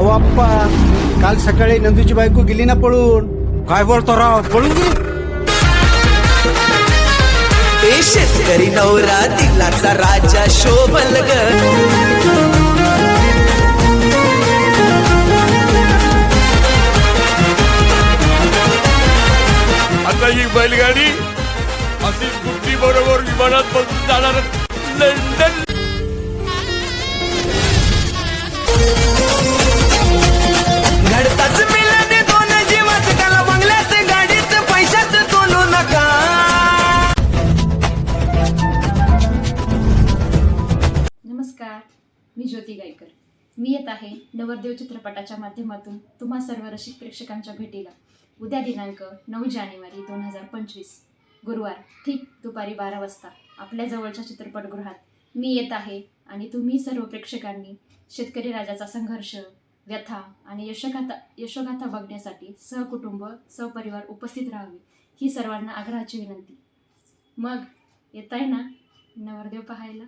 अहो आप्पा काल सकाळी नंदूची बायको गेली ना पळून. काय बोलतो राव पळून गेली? ए शेतकरी नवरा दिलाचा राजा शोभल ग. आता ही बैलगाडी अशी बुद्धी बरोबर विमानात बसून जाणार लंडन. मी ज्योती गायकर. मी येत आहे नवरदेव चित्रपटाच्या माध्यमातून तुम्हा सर्व रसिक प्रेक्षकांच्या भेटीला. उद्या दिनांक नऊ जानेवारी दोन हजार पंचवीस. गुरुवार ठीक दुपारी बारा वाजता आपल्या जवळच्या चित्रपटगृहात मी येत आहे आणि तुम्ही सर्व प्रेक्षकांनी शेतकरी राजाचा संघर्ष व्यथा आणि यशगाथा यशोगाथा बघण्यासाठी सहकुटुंब सहपरिवार उपस्थित राहावे ही सर्वांना आग्रहाची विनंती. मग येत आहे ना नवरदेव पाहायला?